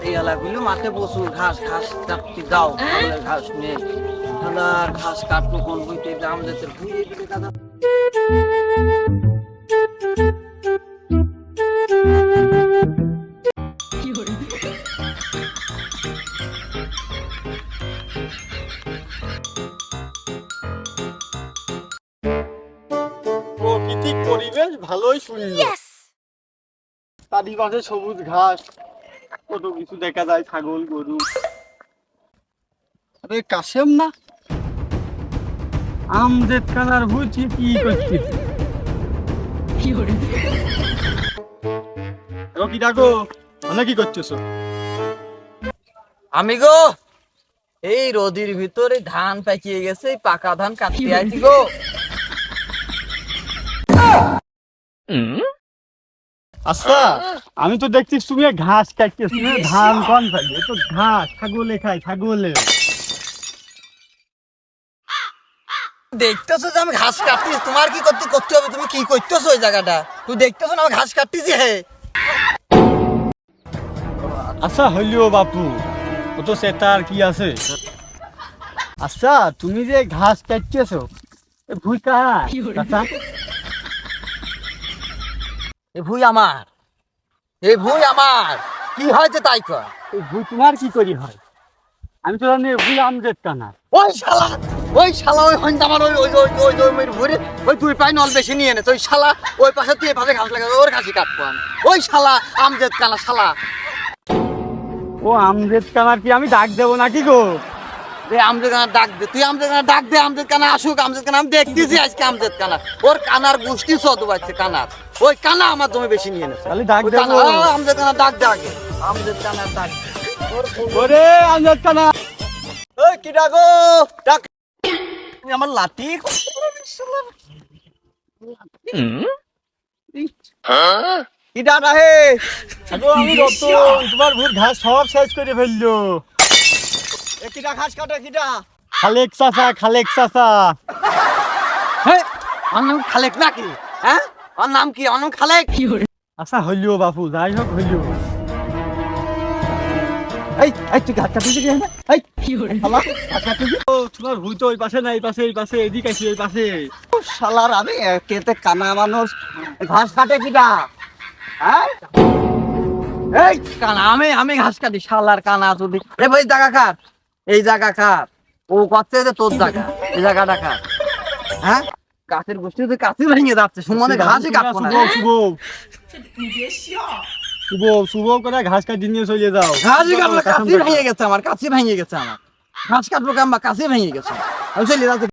বুঝলো মাঠে প্রচুর ঘাস ঘাস কাটতে দাও তাহলে ঘাস নেই। আর ঘাস কাটবো কোন বইতে? দাদা প্রকৃতিক পরিবেশ ভালোই সুন্দর। চারিপাশে সবুজ ঘাস কত কিছু দেখা যায় ছাগল গরু। আরে কাশেম না? আমজেদ কানার বুঝি কি করছিস কি ডাকো মানে কি করতেছো? আমি গো এই রোদির ভিতরে ধান পাকিয়ে গেছে পাকা ধান কাটতে আইছি গো। আচ্ছা আমি তো দেখছিস তুমি ঘাস কাটতেছ তুমি ধান কন খাই তো ঘাস ছাগলে খাই ছাগলে। দেখতেছো যে আমি ঘাস কাটতেছি তোমার কি করতে করতে হবে? তুমি কি করতেছো ওই জায়গাটা? তুই দেখতেছো না আমি ঘাস কাটতেছি হে। আচ্ছা হইলিও বাপু ও তো সেটার কি আছে? আচ্ছা তুমি যে ঘাস কাটতেছো এ ভুই কার? এই ভুই আমার এই ভুই আমার। কি হয়েছে তাই কর? এই ভুই তোমার কি করি হয়? আমি তো জানি ভুই আমজেদ কানার ওই শালা ওই শালা ওই হইন আমার ওই ওই ওই ওই ওই ভুঁড়ে ওই দুই পাই নল বেশি নিয়ে এনেছে। ওই শালা ওই পাশে তুই এভাবে ঘাস লাগাবে ওর ঘাসি কাটবো আমি। ওই শালা আমজেদ কানা শালা। ও আমজেদ কানার কি আমি ডাক দেবো নাকি গো? কানা ডাক দে তুই কানা ডাক দে আমজেদ কানা আসুক আমজেদ কানা আমি দেখতেছি আজকে কানা ওর কানার গোষ্ঠী সদ পাচ্ছে কানার। ওই কানা আমার জমি বেশি নিয়ে তাহলে ডাক ওই কানা, দেবো আ, আমজেদ কানা ডাক দে আগে। আমজেদ কানা ডাক ওরে আমজেদ কানা ওই কি ডাকো ডাক। তুমি আমার কি আমি রতন তোমার ভুর ঘাস সব শেষ করে ফেলল। ঘাস কাটে কিটা খালেক চাচা খালেক চাচা। হ্যাঁ আমার খালেক নাকি হ্যাঁ আমার নাম কি? আমার খালেক? আচ্ছা হইলিও বাপু যাই হোক হইলিও এই এই তুই ঘাট কাটিস কি এই শালা ঘাট কাটিস ও তোমার ভুই তো ওই পাশে না এই পাশে এই পাশে এদিকে আছি এই পাশে। শালার আমি কেতে কানা মানুষ। ঘাস কাটে কিটা? হ্যাঁ এই কানা আমি আমি ঘাস কাটি শালার কানা যদি। এ ভাই জায়গা এই জায়গা কার? ও করছে যে তোর জায়গা। এই জায়গাটা কার? হ্যাঁ? গাছের গোষ্ঠী তো কাছে ভেঙে যাচ্ছে সমানে ঘাসে কাটবো না। শুভ শুভ। শুভ করে ঘাস কাটি নিয়ে চলে যাও। ঘাসই কাটবো কাছে ভেঙে গেছে আমার কাছে ভেঙে গেছে আমার। ঘাস কাটবো কাম্বা কাছে ভেঙে গেছে। আমি চলে যাচ্ছি।